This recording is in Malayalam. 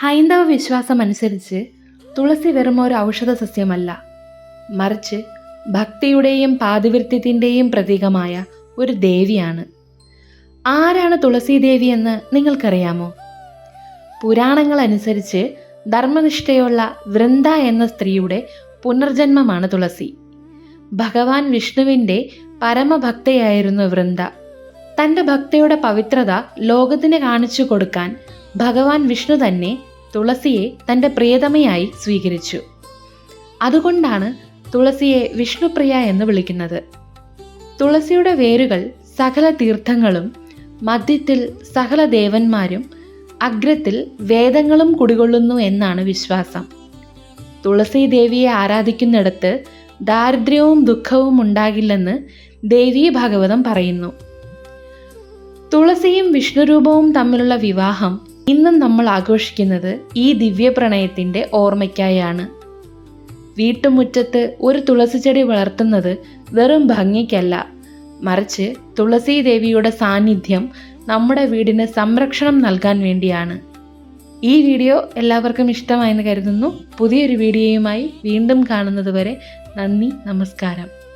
ഹൈന്ദവ വിശ്വാസം അനുസരിച്ച് തുളസി വെറും ഒരു ഔഷധ സസ്യമല്ല. മറിച്ച് ഭക്തിയുടെയും പാതിവൃത്യത്തിന്റെയും പ്രതീകമായ ഒരു ദേവിയാണ്. ആരാണ് തുളസി ദേവി എന്ന് നിങ്ങൾക്കറിയാമോ? പുരാണങ്ങൾ അനുസരിച്ച് ധർമ്മനിഷ്ഠയുള്ള വൃന്ദ എന്ന സ്ത്രീയുടെ പുനർജന്മമാണ് തുളസി. ഭഗവാൻ വിഷ്ണുവിന്റെ പരമഭക്തയായിരുന്നു വൃന്ദ. തന്റെ ഭക്തയുടെ പവിത്രത ലോകത്തിന് കാണിച്ചു കൊടുക്കാൻ ഭഗവാൻ വിഷ്ണു തന്നെ തുളസിയെ തന്റെ പ്രിയതമയായി സ്വീകരിച്ചു. അതുകൊണ്ടാണ് തുളസിയെ വിഷ്ണുപ്രിയ എന്ന് വിളിക്കുന്നത്. തുളസിയുടെ വേരുകൾ സകല തീർത്ഥങ്ങളും മധ്യത്തിൽ സകല ദേവന്മാരും അഗ്രത്തിൽ വേദങ്ങളും കുടികൊള്ളുന്നു എന്നാണ് വിശ്വാസം. തുളസി ദേവിയെ ആരാധിക്കുന്നിടത്ത് ദാരിദ്ര്യവും ദുഃഖവും ഉണ്ടാകില്ലെന്ന് ദേവി ഭാഗവതം പറയുന്നു. തുളസിയും വിഷ്ണുരൂപവും തമ്മിലുള്ള വിവാഹം ഇന്നും നമ്മൾ ആഘോഷിക്കുന്നത് ഈ ദിവ്യ ദിവ്യപ്രണയത്തിന്റെ ഓർമ്മയ്ക്കായാണ്. വീട്ടുമുറ്റത്ത് ഒരു തുളസി ചെടി വളർത്തുന്നത് വെറും ഭംഗിക്കല്ല. മറിച്ച് തുളസി ദേവിയുടെ സാന്നിധ്യം നമ്മുടെ വീടിന് സംരക്ഷണം നൽകാൻ വേണ്ടിയാണ്. ഈ വീഡിയോ എല്ലാവർക്കും ഇഷ്ടമായെന്ന് കരുതുന്നു. പുതിയൊരു വീഡിയോയുമായി വീണ്ടും കാണുന്നതുവരെ നന്ദി നമസ്കാരം.